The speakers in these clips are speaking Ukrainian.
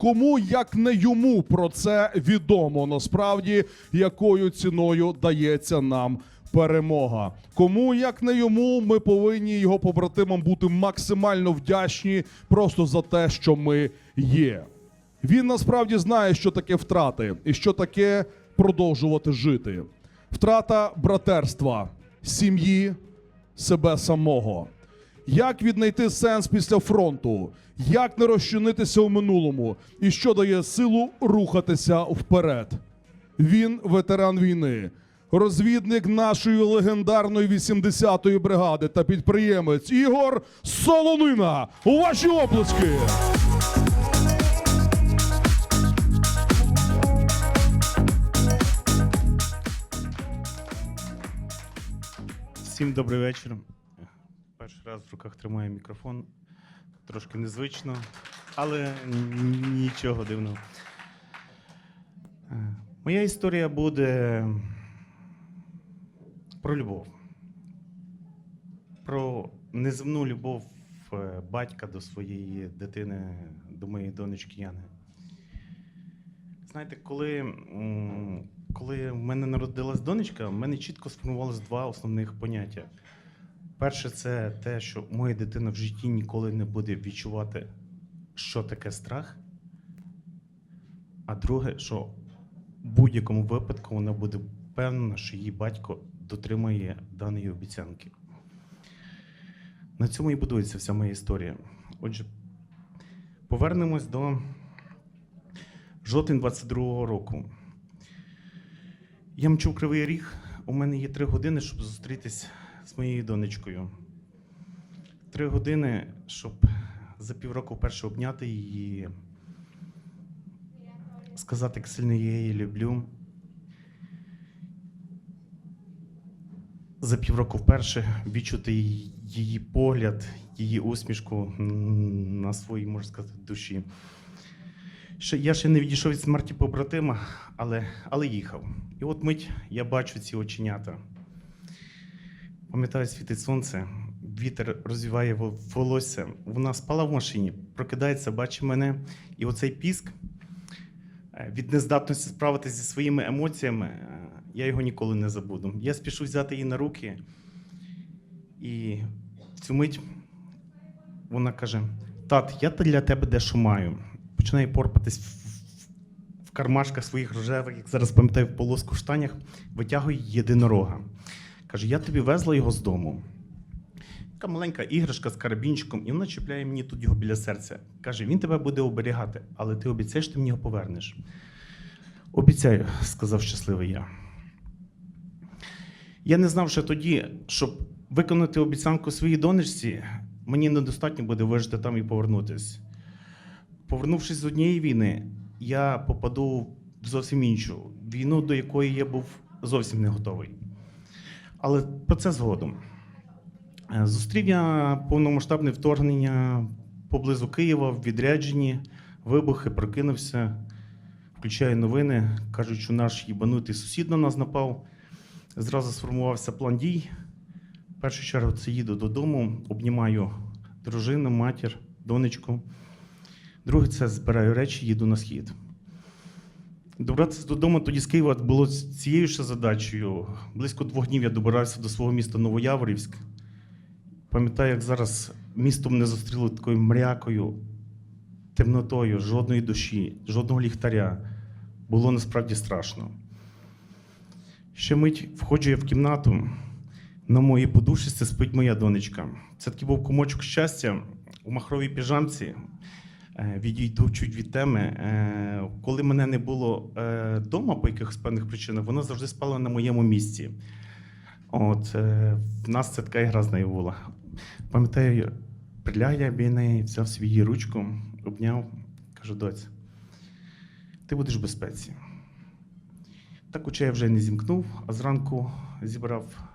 Кому як не йому про це відомо насправді, якою ціною дається нам перемога. Кому як не йому, ми повинні його побратимам бути максимально вдячні просто за те, що ми є. Він насправді знає, що таке втрати і що таке продовжувати жити. Втрата братерства, сім'ї, себе самого. Як віднайти сенс після фронту? Як не розчинитися у минулому? І що дає силу рухатися вперед? Він ветеран війни, розвідник нашої легендарної 80-ї бригади та підприємець Ігор Солонина. У ваші оплески! Всім добрий вечір. Перший раз в руках тримаю мікрофон. Трошки незвично, але нічого дивного. Е, Моя історія буде про любов. Про неземну любов е, батька до своєї дитини, до моєї донечки Яни. Знаєте, коли, коли в мене народилась донечка, в мене чітко сформувалось два основних поняття. Перше, це те, що моя дитина в житті ніколи не буде відчувати, що таке страх. А друге, що в будь-якому випадку вона буде впевнена, що її батько дотримує даної обіцянки. На цьому і будується вся моя історія. Отже, повернемось до жовтень 22-го року. Я мчу Кривий Ріг. У мене є три години, щоб зустрітись з моєю донечкою. Три години, щоб за півроку вперше обняти її, сказати, як сильно я її люблю. За півроку вперше відчути її- погляд, її усмішку на своїй, можна сказати, душі. Я ще не відійшов від смерті побратима, але, але їхав. І от мить я бачу ці оченята. Пам'ятаю, світить сонце, вітер розвіває волосся. Вона спала в машині, прокидається, бачить мене. І оцей піск е, від нездатності справитися зі своїми емоціями, е, я його ніколи не забуду. Я спішу взяти її на руки, і в цю мить вона каже: Тат, я для тебе дещо маю. Починає порпатись в, кармашках своїх рожевих, як зараз пам'ятаю, в полоску в штанях, витягує єдинорога. Каже: Я тобі везла його з дому. Така маленька іграшка з карабінчиком, і вона чіпляє мені тут його біля серця. Каже: він тебе буде оберігати, але ти обіцяєш, ти мені його повернеш. Обіцяю, сказав щасливий я. Я не знав ще тоді, щоб виконати обіцянку своїй донечці, мені недостатньо буде вижити там і повернутись. Повернувшись з однієї війни, я попаду в зовсім іншу війну, до якої я був зовсім не готовий. Але про це згодом. Е, Зустрів я повномасштабне вторгнення поблизу Києва в відрядженні, вибухи, прокинувся, включаю новини. Кажуть, що наш їбанутий сусід на нас напав. Зразу сформувався план дій. В першу чергу це їду додому, обнімаю дружину, матір, донечку. Друге, це збираю речі, їду на схід. Добратися додому тоді з Києва було цією ж задачею. Близько двох днів я добирався до свого міста Новояворівськ. Пам'ятаю, як зараз місто мене зустріло такою мрякою, темнотою, жодної душі, жодного ліхтаря. Було насправді страшно. Ще мить входжу я в кімнату. На моїй подушці спить моя донечка. Це такий був комочок щастя у махровій піжамці. Е, Відійду чуть від теми. Е, Коли мене не було вдома по якихось певних причинах, вона завжди спала на моєму місці. От е, в нас це така ігра з. Пам'ятаю, приляг я біля неї, взяв свою ручку, обняв, кажу, доць, ти будеш в безпеці. Так очей я вже не зімкнув, а зранку зібрав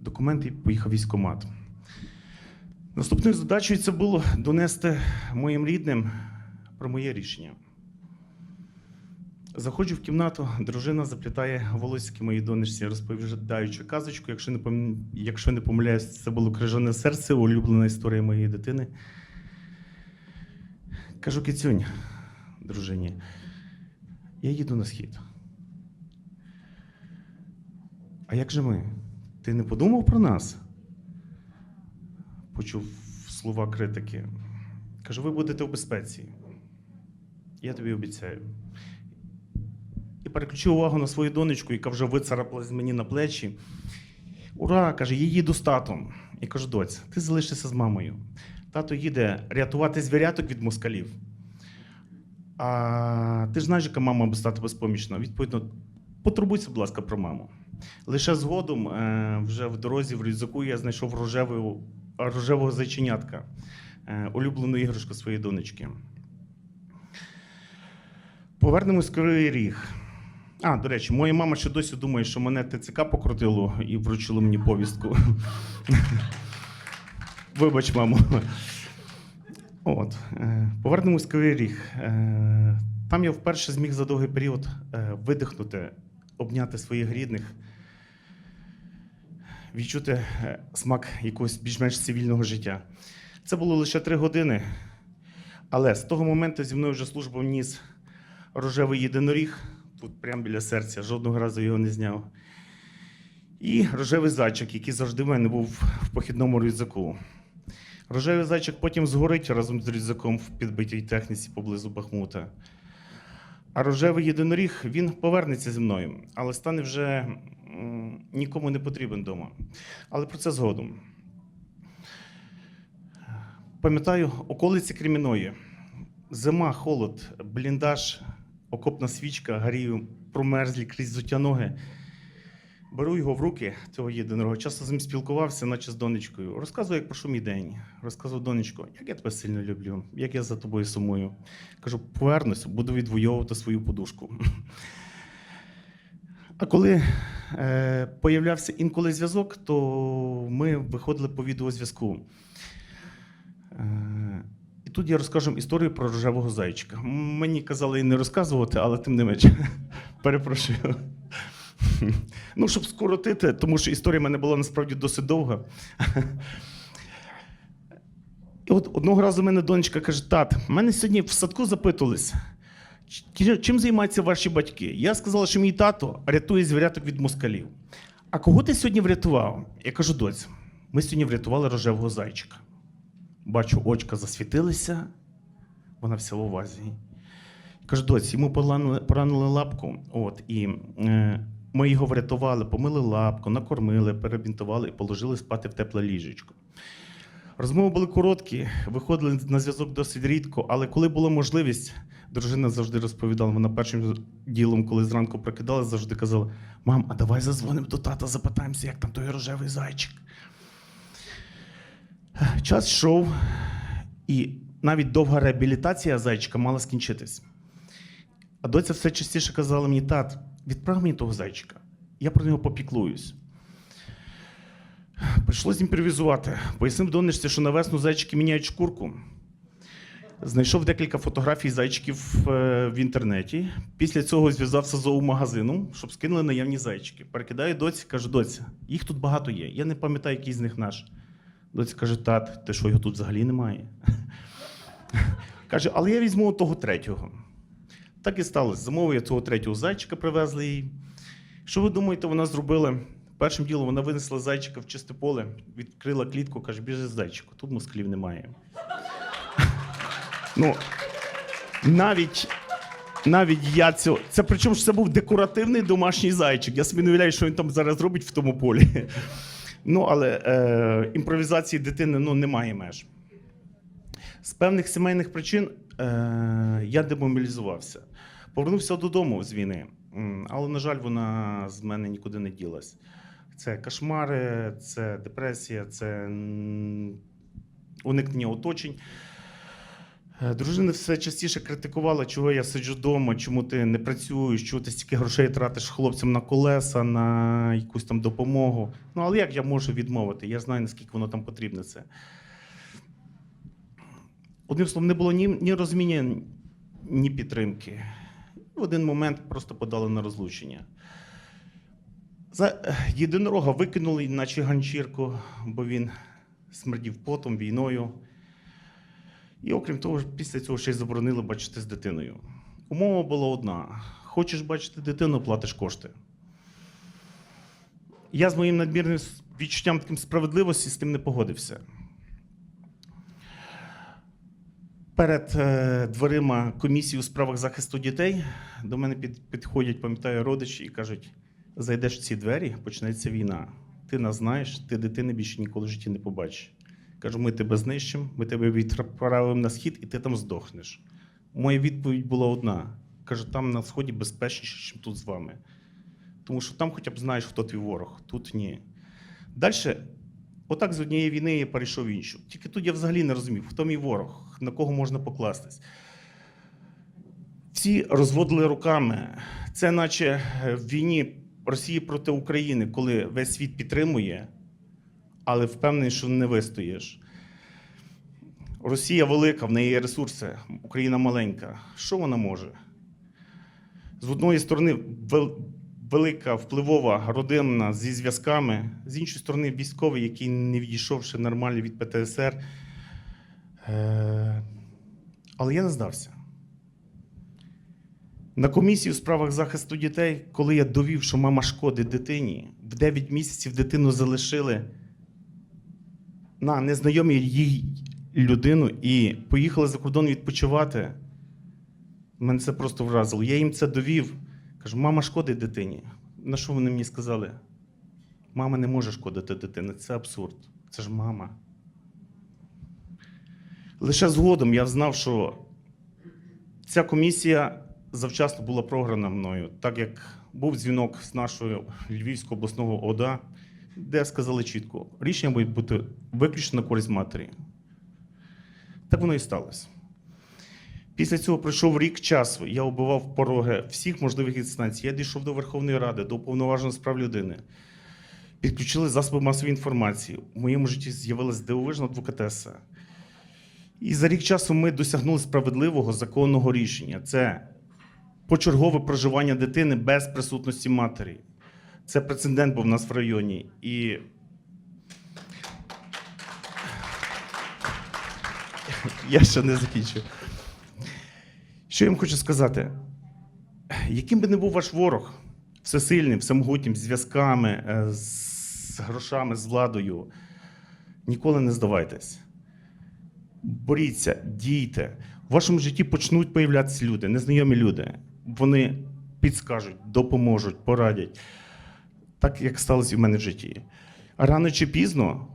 документи і поїхав військкомат. Наступною задачею це було донести моїм рідним про моє рішення. Заходжу в кімнату, дружина заплітає волосики моїй донечці, розповідаючи казочку. Якщо не пом... якщо не помиляюсь, це було крижане серце, улюблена історія моєї дитини. Кажу, кицюнь, дружині. Я їду на схід. А як же ми? Ти не подумав про нас? Почув слова критики. Кажу, ви будете в безпеці. Я тобі обіцяю. І переключив увагу на свою донечку, яка вже вицарапалась мені на плечі. Ура! каже, я їду з татом. І кажу, доць, ти залишишся з мамою. Тато їде рятувати звіряток від москалів. А ти ж знаєш, яка мама без тата безпомічна. Відповідно, потурбуйся, будь ласка, про маму. Лише згодом, е, вже в дорозі в рюкзаку, я знайшов рожеву, рожевого зайченятка, е, улюблену іграшку своєї донечки. Повернемось Кривий Ріг. А, до речі, моя мама ще досі думає, що мене ТЦК покрутило і вручило мені повістку. Вибач, мамо. От, е, повернемось Кривий Ріг. Е, Там я вперше зміг за довгий період видихнути, обняти своїх рідних, відчути е, смак якогось більш-менш цивільного життя. Це було лише три години, але з того моменту зі мною вже службу ніс рожевий єдиноріг, тут прямо біля серця, жодного разу його не зняв. І рожевий зайчик, який завжди в мене був в похідному рюкзаку. Рожевий зайчик потім згорить разом з рюкзаком в підбитій техніці поблизу Бахмута. А рожевий єдиноріг він повернеться зі мною, але стане вже нікому не потрібен вдома. Але про це згодом. Пам'ятаю, околиці Креміної. Зима, холод, бліндаж, окопна свічка, гарію, промерзлі крізь зуття ноги. Беру його в руки, цього єдиного. Часто з ним спілкувався, наче з донечкою. Розказую, як пройшов мій день. Розказував донечко, як я тебе сильно люблю, як я за тобою сумую. Кажу, повернусь, буду відвоювати свою подушку. А коли е, появлявся інколи зв'язок, то ми виходили по відеозв'язку. Е, і тут я розкажу історію про рожевого зайчика. Мені казали не розказувати, але тим не менше. Перепрошую. Ну, щоб скоротити, тому що історія в мене була насправді досить довга. І от одного разу мене донечка каже: тат, мене сьогодні в садку запитувались, чим займаються ваші батьки? Я сказала, що мій тато рятує звіряток від москалів. А кого ти сьогодні врятував? Я кажу, доць, ми сьогодні врятували рожевого зайчика. Бачу, очка засвітилися, вона вся в увазі. Кажу, доць, йому поранили лапку, от, і е, ми його врятували, помили лапку, накормили, перебінтували і положили спати в тепле ліжечко. Розмови були короткі, виходили на зв'язок досить рідко, але коли була можливість, дружина завжди розповідала, вона першим ділом, коли зранку прокидалась, завжди казала: Мам, а давай зазвонимо до тата, запитаємося, як там той рожевий зайчик. Час йшов, і навіть довга реабілітація зайчика мала скінчитись. А доця все частіше казала мені, тат, відправ мені того зайчика. Я про нього попіклуюсь. Прийшлось імпровізувати. Пояснив донечці, що на весну зайчики міняють шкурку. Знайшов декілька фотографій зайчиків е, в інтернеті. Після цього зв'язався з зоомагазином, щоб скинули наявні зайчики. Перекидаю доці, кажу, доця, їх тут багато є. Я не пам'ятаю, який з них наш. Доця каже, тат, ти що його тут взагалі немає? Каже, але я візьму того третього. Так і сталося. Замовив я цього третього зайчика, привезли їй. Що ви думаєте, вона зробила? Першим ділом вона винесла зайчика в чисте поле, відкрила клітку, каже, біжи зайчику, тут москалів немає. ну, навіть, навіть я цього. Це причому ж це був декоративний домашній зайчик. Я собі не уявляю, що він там зараз робить в тому полі. ну, але е, імпровізації дитини ну, немає меж. З певних сімейних причин я демобілізувався. Повернувся додому з війни, але, на жаль, вона з мене нікуди не ділась. Це кошмари, це депресія, це уникнення оточень. Е, Дружина все частіше критикувала, чого я сиджу вдома, чому ти не працюєш, чого ти стільки грошей тратиш хлопцям на колеса, на якусь там допомогу. Ну, але як я можу відмовити? Я знаю, наскільки воно там потрібне це. Одним словом, не було ні, ні розуміння, ні підтримки. В один момент просто подали на розлучення. За е, єдинорога викинули, наче ганчірку, бо він смердів потом, війною. І окрім того, після цього ще й заборонили бачити з дитиною. Умова була одна: хочеш бачити дитину, платиш кошти. Я з моїм надмірним відчуттям таким справедливості з тим не погодився. Перед е, дверима комісії у справах захисту дітей до мене підходять, пам'ятаю, родичі і кажуть: зайдеш в ці двері, почнеться війна. Ти нас знаєш, ти дитини більше ніколи в житті не побачиш. Кажу, ми тебе знищимо, ми тебе відправимо на схід, і ти там здохнеш. Моя відповідь була одна: кажу, там на сході безпечніше, ніж тут з вами. Тому що там хоча б знаєш, хто твій ворог, тут ні. Далі, отак з однієї війни я перейшов в іншу. Тільки тут я взагалі не розумів, хто мій ворог, на кого можна покластись. Всі розводили руками. Це наче в війні Росії проти України, коли весь світ підтримує, але впевнений, що не вистоїш. Росія велика, в неї є ресурси, Україна маленька. Що вона може? З одної сторони, велика впливова родина зі зв'язками, з іншої сторони, військовий, який не відійшовши нормально від ПТСР. Е, Але я не здався. На комісії у справах захисту дітей, коли я довів, що мама шкодить дитині, в 9 місяців дитину залишили на незнайомій їй людину і поїхали за кордон відпочивати. Мене це просто вразило. Я їм це довів. Кажу, мама шкодить дитині. На що вони мені сказали? Мама не може шкодити дитині. Це абсурд. Це ж мама. Лише згодом я знав, що ця комісія завчасно була програна мною, так як був дзвінок з нашого Львівського обласного ОДА, де сказали чітко, рішення буде бути виключно на користь матері. Так воно і сталося. Після цього пройшов рік часу. Я оббивав пороги всіх можливих інстанцій. Я дійшов до Верховної Ради, до уповноваженого з прав людини. Підключили засоби масової інформації. У моєму житті з'явилася дивовижна адвокатеса. І за рік часу ми досягнули справедливого законного рішення. Це почергове проживання дитини без присутності матері. Це прецедент був у нас в районі. І я ще не закінчив. Що я вам хочу сказати? Яким би не був ваш ворог, всесильним, всемогутнім, зв'язками, е, з грошами, з владою, ніколи не здавайтесь. Боріться, дійте. В вашому житті почнуть появлятися люди, незнайомі люди. Вони підскажуть, допоможуть, порадять. Так, як сталося і в мене в житті. Рано чи пізно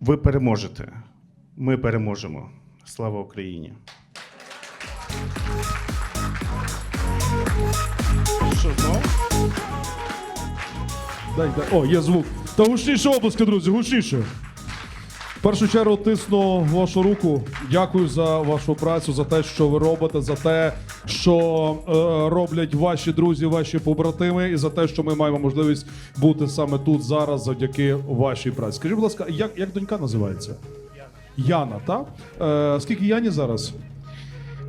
ви переможете. Ми переможемо. Слава Україні! Дай, дай. О, є звук. Та гучніше обласки, друзі, гучніше. В першу чергу тисну вашу руку. Дякую за вашу працю, за те, що ви робите, за те, що е, роблять ваші друзі, ваші побратими, і за те, що ми маємо можливість бути саме тут зараз завдяки вашій праці. Скажіть, будь ласка, як, як донька називається? Яна, так? Е, скільки Яні зараз?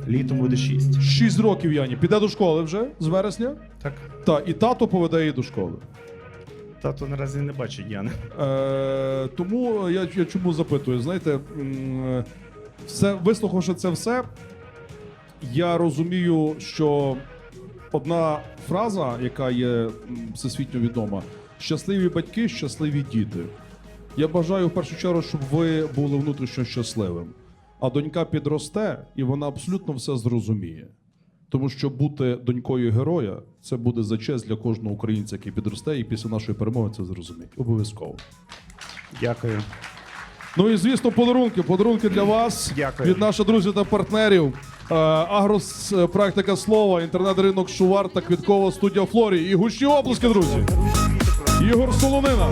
Літом буде шість. Шість років Яні. Піде до школи вже з вересня? Так. Так, і тато поведе її до школи. Тато наразі не бачить Яни. Е, тому я, я чому запитую, знаєте, все, вислухавши це все, я розумію, що одна фраза, яка є всесвітньо відома: щасливі батьки, щасливі діти. Я бажаю в першу чергу, щоб ви були внутрішньо щасливим. А донька підросте, і вона абсолютно все зрозуміє. Тому що бути донькою героя це буде за честь для кожного українця, який підросте, і після нашої перемоги це зрозуміє. Обов'язково. Дякую. Ну і звісно, подарунки. Подарунки для вас Дякую. від наших друзів та партнерів. Е, Агрос е, практика слова, інтернет-ринок Шувар та квіткова студія Флорі. І гучні оплески, друзі. Ігор Солонина.